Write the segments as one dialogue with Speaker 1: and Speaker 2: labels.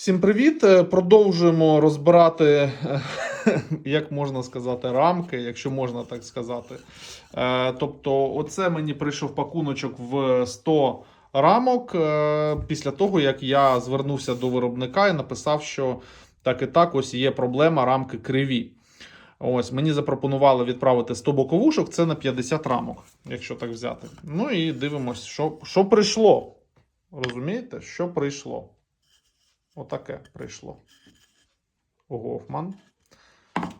Speaker 1: Всім привіт! Е, Продовжуємо розбирати, е, як можна сказати, рамки, якщо можна так сказати. Е, Тобто, оце мені прийшов пакуночок в 100 рамок після того, як я звернувся до виробника і написав, що так і так, ось є проблема, рамки криві. Ось мені запропонували відправити 100 боковушок, це на 50 рамок, якщо так взяти. Ну і дивимось, що, що прийшло. Розумієте, що прийшло? Отаке прийшло. Гофман.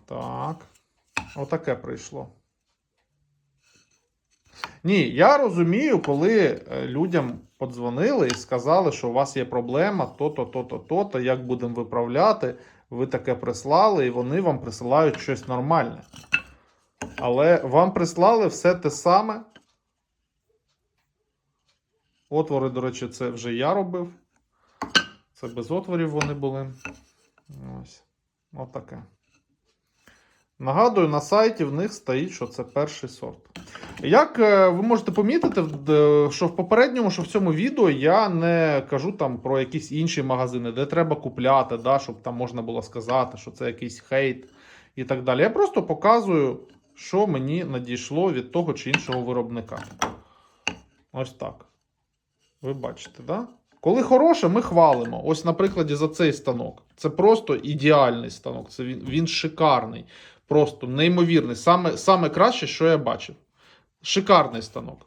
Speaker 1: Так. Отаке прийшло. Ні, я розумію, коли е, людям подзвонили і сказали, що у вас є проблема, то-то, то-то, то-то, як будемо виправляти. Ви таке прислали, і вони вам присилають щось нормальне. Але вам прислали все те саме. Отвори, до речі, це вже я робив. Це без отворів вони були. Ось. Отаке. Нагадую, на сайті в них стоїть, що це перший сорт. Як е, ви можете помітити, що в попередньому, що в цьому відео я не кажу там про якісь інші магазини, де треба купляти, да, щоб там можна було сказати, що це якийсь хейт і так далі. Я просто показую, що мені надійшло від того чи іншого виробника. Ось так. Ви бачите, да? Коли хороше, ми хвалимо. Ось, на прикладі, за цей станок. Це просто ідеальний станок. Це він, він шикарний. Просто неймовірний. Саме, саме краще, що я бачив. Шикарний станок.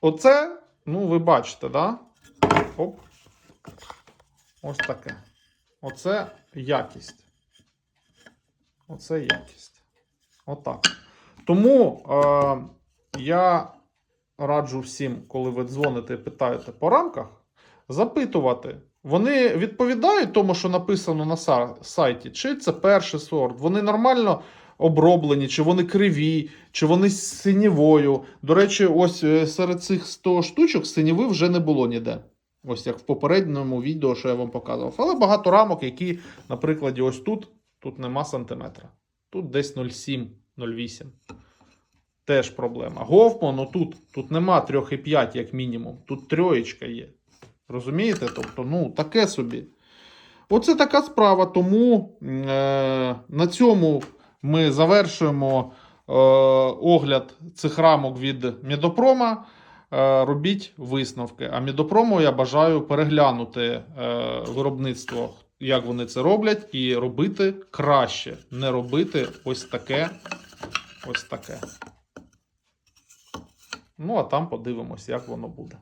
Speaker 1: Оце, ну, ви бачите, да? Оп. Ось таке. Оце якість. Оце якість. Отак. Тому е, я раджу всім, коли ви дзвоните і питаєте по рамках, запитувати. Вони відповідають тому, що написано на сайті, чи це перший сорт, вони нормально оброблені, чи вони криві, чи вони з синєвою. До речі, ось е, серед цих 100 штучок синєви вже не було ніде. Ось як в попередньому відео, що я вам показував. Але багато рамок, які, наприклад, ось тут, тут нема сантиметра. Тут десь 0,7, 0,8. Теж проблема. Гофман, ну тут, тут нема 3,5 як мінімум. Тут троєчка є. Розумієте? Тобто, ну, таке собі. Оце така справа. Тому е, на цьому ми завершуємо е, огляд цих рамок від Мідопрома. Е, робіть висновки. А Мідопрому я бажаю переглянути е, виробництво, як вони це роблять, і робити краще. Не робити ось таке. Ось таке. Ну, а там подивимось, як воно буде.